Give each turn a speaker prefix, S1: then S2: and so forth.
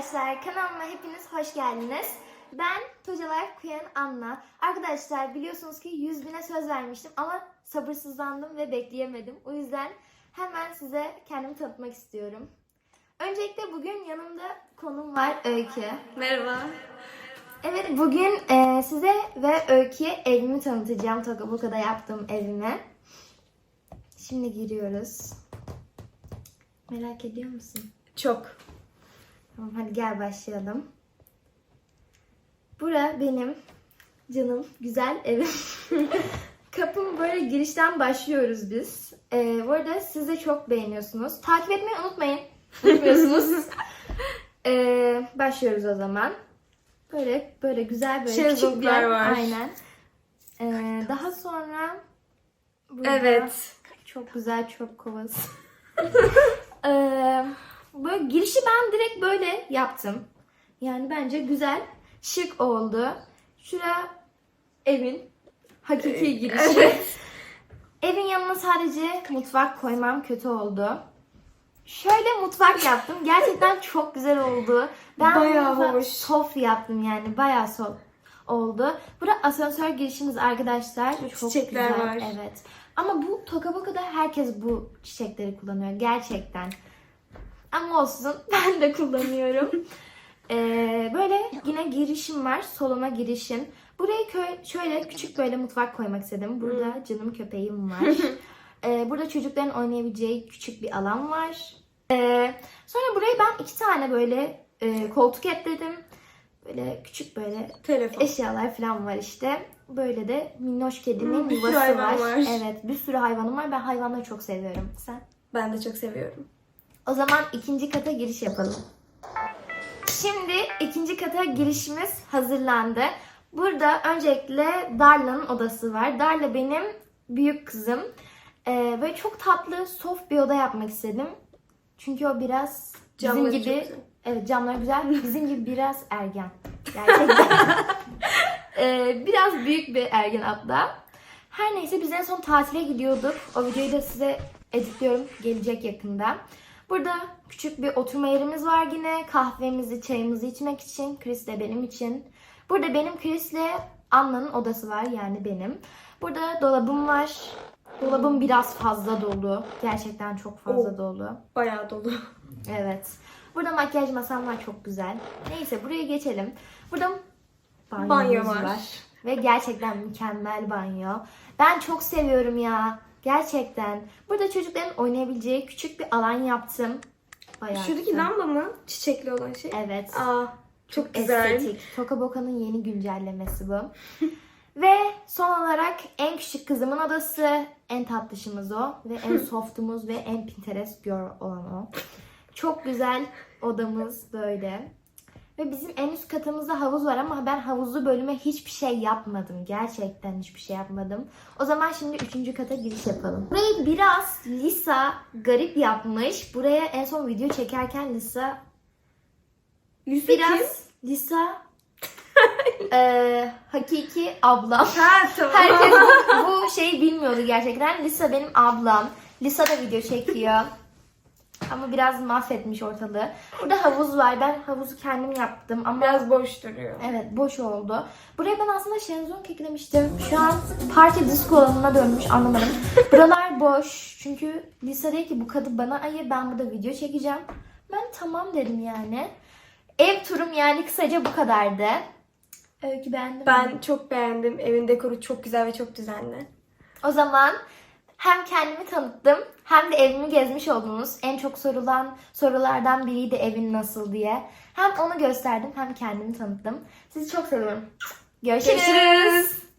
S1: arkadaşlar kanalıma hepiniz hoş geldiniz. Ben Tocalar Kuyan Anna. Arkadaşlar biliyorsunuz ki 100 bine söz vermiştim ama sabırsızlandım ve bekleyemedim. O yüzden hemen size kendimi tanıtmak istiyorum. Öncelikle bugün yanımda konum var Öykü.
S2: Merhaba.
S1: Evet bugün e, size ve Öykü'ye evimi tanıtacağım. Tokaboka'da yaptığım evimi. Şimdi giriyoruz. Merak ediyor musun?
S2: Çok.
S1: Tamam hadi gel başlayalım. Bura benim canım güzel evim. Kapım böyle girişten başlıyoruz biz. Ee, bu arada siz de çok beğeniyorsunuz. Takip etmeyi unutmayın. Unutmuyorsunuz. Ee, başlıyoruz o zaman. Böyle böyle güzel böyle küçük bir
S2: Şezlonglar
S1: yer.
S2: var.
S1: Aynen. Ee, daha sonra burada
S2: Evet.
S1: çok güzel çöp kovası. Girişi ben direkt böyle yaptım. Yani bence güzel, şık oldu. Şura evin hakiki girişi. Evin yanına sadece mutfak koymam kötü oldu. Şöyle mutfak yaptım. Gerçekten çok güzel oldu. Ben
S2: Bayağı hoş.
S1: soft yaptım yani. Bayağı soft oldu. Burada asansör girişimiz arkadaşlar. Çok
S2: Çiçekler
S1: güzel.
S2: var.
S1: Evet. Ama bu Tokaboka'da herkes bu çiçekleri kullanıyor. Gerçekten. Ama olsun. Ben de kullanıyorum. Ee, böyle yine girişim var. Soluma girişim. Buraya kö- şöyle küçük böyle mutfak koymak istedim. Burada canım köpeğim var. Ee, burada çocukların oynayabileceği küçük bir alan var. Ee, sonra buraya ben iki tane böyle e, koltuk ekledim. Böyle küçük böyle
S2: Telefon.
S1: eşyalar falan var işte. Böyle de minnoş kedinin
S2: bir sürü
S1: yuvası
S2: hayvan
S1: var.
S2: var.
S1: Evet bir sürü hayvanım var. Ben hayvanları çok seviyorum. Sen?
S2: Ben de çok seviyorum.
S1: O zaman ikinci kata giriş yapalım. Şimdi ikinci kata girişimiz hazırlandı. Burada öncelikle Darla'nın odası var. Darla benim büyük kızım. Ee, böyle çok tatlı, soft bir oda yapmak istedim. Çünkü o biraz bizim
S2: Camları çok
S1: gibi...
S2: güzel.
S1: Evet camlar güzel. Bizim gibi biraz ergen. Gerçekten. Ee, biraz büyük bir ergen hatta. Her neyse biz en son tatile gidiyorduk. O videoyu da size editliyorum. Gelecek yakında. Burada küçük bir oturma yerimiz var yine. Kahvemizi, çayımızı içmek için. Chris de benim için. Burada benim Chris'le Anna'nın odası var yani benim. Burada dolabım var. Dolabım biraz fazla dolu. Gerçekten çok fazla
S2: Oh.
S1: dolu.
S2: Bayağı dolu.
S1: Evet. Burada makyaj masam var çok güzel. Neyse buraya geçelim. Burada banyomuz
S2: Banyo
S1: var.
S2: var.
S1: Ve gerçekten mükemmel banyo. Ben çok seviyorum ya. Gerçekten. Burada çocukların oynayabileceği küçük bir alan yaptım. Bayağı
S2: Şuradaki
S1: güzel.
S2: lamba mı? Çiçekli olan şey.
S1: Evet.
S2: Aa, çok güzel.
S1: Estetik. Toka yeni güncellemesi bu. Ve son olarak en küçük kızımın odası. En tatlışımız o. Ve en softumuz ve en Pinterest girl olan o. Çok güzel odamız böyle. Ve bizim en üst katımızda havuz var ama ben havuzlu bölüme hiçbir şey yapmadım. Gerçekten hiçbir şey yapmadım. O zaman şimdi üçüncü kata giriş yapalım. Burayı biraz Lisa garip yapmış. Buraya en son video çekerken Lisa
S2: Lise
S1: Biraz
S2: kim?
S1: Lisa eee, hakiki ablam.
S2: Ha tamam.
S1: Herkes bu, bu şeyi bilmiyordu gerçekten. Lisa benim ablam. Lisa da video çekiyor. Ama biraz mahvetmiş ortalığı. Burada havuz var. Ben havuzu kendim yaptım ama
S2: Biraz boş duruyor.
S1: evet boş oldu. Buraya ben aslında şezlong eklemiştim. Şu an parti disco alanına dönmüş anlamadım. Buralar boş. Çünkü Lisa dedi ki bu kadı bana ayır ben burada video çekeceğim. Ben tamam dedim yani. Ev turum yani kısaca bu kadardı. Öykü beğendin mi?
S2: Ben çok beğendim. Evin dekoru çok güzel ve çok düzenli.
S1: O zaman hem kendimi tanıttım hem de evimi gezmiş oldunuz. En çok sorulan sorulardan biriydi evin nasıl diye. Hem onu gösterdim hem kendimi tanıttım. Sizi çok seviyorum. Görüşürüz.
S2: Görüşürüz.